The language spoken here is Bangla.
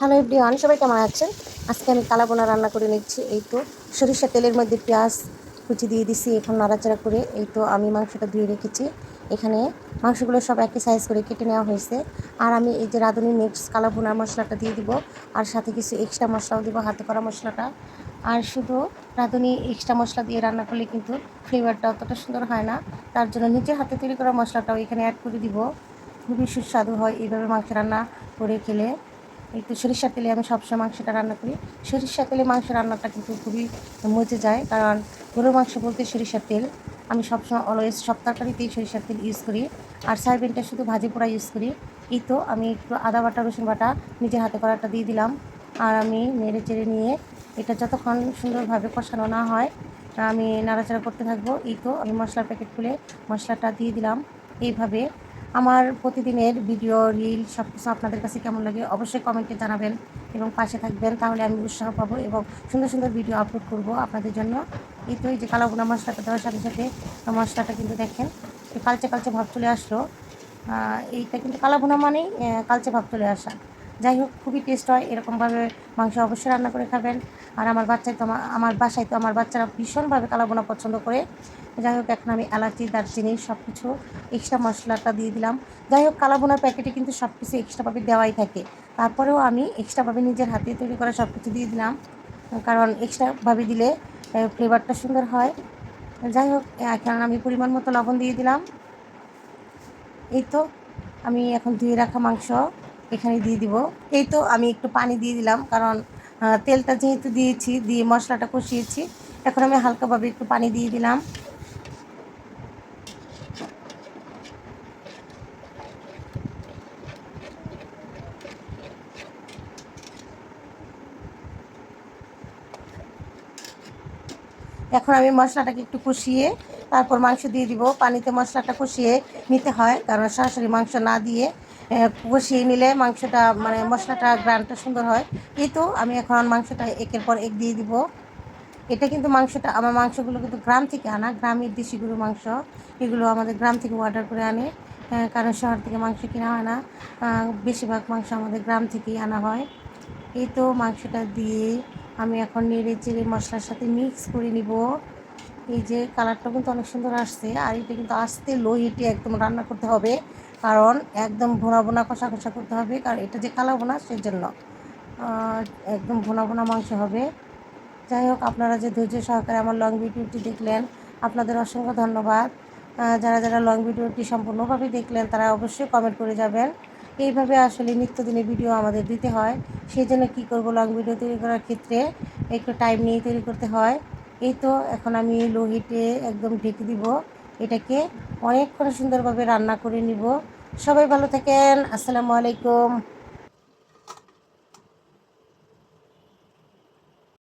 হ্যালো এভরিওয়ান সবাই কেমন আছেন? আজকে আমি কালাবোনা রান্না করে নিচ্ছি। এই তো সরিষা তেলের মধ্যে পেঁয়াজ কুচি দিয়ে দিছি, এখন নাড়াচাড়া করে। এই তো আমি মাংসটা ধুয়ে রেখেছি। এখানে মাংসগুলো সব একই সাইজ করে কেটে নেওয়া হয়েছে। আর আমি এই যে রাঁধুনি মিক্স কালাবোনার মশলাটা দিয়ে দিব, আর সাথে কিছু এক্সট্রা মশলাও দিব, হাতে করা মশলাটা। আর শুধু রাঁধুনি এক্সট্রা মশলা দিয়ে রান্না করলে কিন্তু ফ্লেভারটা অতটা সুন্দর হয় না। তার জন্য নিজের হাতে তৈরি করা মশলাটাও এখানে অ্যাড করে দিব। খুবই সুস্বাদু হয় এইভাবে মাংস রান্না করে খেলে। একটু সরিষার তেলে আমি সবসময় মাংসটা রান্না করি। সরিষার তেলে মাংস রান্নাটা কিন্তু খুবই মজে যায়, কারণ গরুর মাংস বলতে সরিষার তেল। আমি সবসময় অলওয়েজ সব তরকারিতেই সরিষার তেল ইউজ করি, আর সয়াবিনটা শুধু ভাজি পোড়া ইউজ করি। এই তো আমি একটু আদা বাটা, রসুন বাটা নিজের হাতে করাটা দিয়ে দিলাম। আর আমি নেড়ে চেড়ে নিয়ে এটা যতক্ষণ সুন্দরভাবে কষানো না হয়, আমি নাড়াচাড়া করতে থাকব। এই তো আমি মশলার প্যাকেট খুলে মশলাটা দিয়ে দিলাম। এইভাবে আমার প্রতিদিনের ভিডিও রিল সব কিছু আপনাদের কাছে কেমন লাগে অবশ্যই কমেন্টে জানাবেন এবং পাশে থাকবেন, তাহলে আমি উৎসাহ পাবো এবং সুন্দর সুন্দর ভিডিও আপলোড করব আপনাদের জন্য। এই তো, এই যে কালাগুনা মশলাটা দেওয়ার সাথে সাথে মশলাটা কিন্তু দেখেন কালচে কালচে ভাব চলে আসলো। এইটা কিন্তু কালাবোনা মানেই কালচে ভাব চলে আসা। যাই হোক খুবই টেস্ট হয়। এরকমভাবে মাংস অবশ্যই রান্না করে খাবেন। আর আমার বাচ্চায় তো আমার বাসায় তো আমার বাচ্চারা ভীষণভাবে কালাবোনা পছন্দ করে। যাই হোক এখন আমি এলাচি, দারচিনি সব কিছু এক্সট্রা মশলাটা দিয়ে দিলাম। যাই হোক কালাবোনার প্যাকেটে কিন্তু সব কিছু এক্সট্রাভাবে দেওয়াই থাকে। তারপরেও আমি এক্সট্রাভাবে নিজের হাতে তৈরি করা সব কিছু দিয়ে দিলাম। কারণ এক্সট্রাভাবে দিলে ফ্লেভারটা সুন্দর হয়। যাই হোক এখন আমি পরিমাণ মতো লবণ দিয়ে দিলাম। এই তো, আমি এখন ধুয়ে রাখা মাংস। এখানে দিয়ে দিব। এই তো আমি একটু পানি দিয়ে দিলাম, কারণ তেলটা যেহেতু দিয়েছি, দিয়ে মশলাটা কষিয়েছি, এখন আমি হালকাভাবে একটু পানি দিয়ে দিলাম। এখন আমি মশলাটাকে একটু কষিয়ে, তারপর মাংস দিয়ে দিব। পানিতে মশলাটা কষিয়ে নিতে হয়, কারণ সরাসরি মাংস না দিয়ে কষিয়ে নিলে মাংসটা মানে মশলাটা গ্রানটা সুন্দর হয়। এই তো আমি এখন মাংসটা একের পর এক দিয়ে দিব। এটা কিন্তু মাংসটা, আমার মাংসগুলো কিন্তু গ্রাম থেকে আনা, গ্রামের দেশি গরুর মাংস। এগুলো আমাদের গ্রাম থেকে অর্ডার করে আনে। কারণ শহর থেকে মাংস কেনা হয় না। বেশিরভাগ মাংস আমাদের গ্রাম থেকেই আনা হয়। এই তো মাংসটা দিয়ে আমি এখন নেড়ে চেড়ে মশলার সাথে মিক্স করে নিব। এই যে কালারটা কিন্তু অনেক সুন্দর আসছে। আর এটা কিন্তু আসতে লো হিটে একদম রান্না করতে হবে। কারণ একদম ভোনা ভোনা কষা কষা করতে হবে, কারণ এটা যে কালাবো না সেজন্য একদম ভোনা ভোনা মাংস হবে। যাই হোক, আপনারা যে ধৈর্য সহকারে আমার লং ভিডিওটি দেখলেন, আপনাদের অসংখ্য ধন্যবাদ। যারা যারা লং ভিডিওটি সম্পূর্ণভাবে দেখলেন, তারা অবশ্যই কমেন্ট করে যাবেন। এইভাবে আসলে নিত্যদিনের ভিডিও আমাদের দিতে হয়। সেই জন্য কী করব লং ভিডিও তৈরি করার ক্ষেত্রে একটু টাইম নিয়ে তৈরি করতে হয়। এই তো, এখন আমি লো হিটে একদম ঢেকে দিব। এটাকে অনেকক্ষণ সুন্দরভাবে রান্না করে নিব। সবাই ভালো থাকেন। আসসালামু আলাইকুম।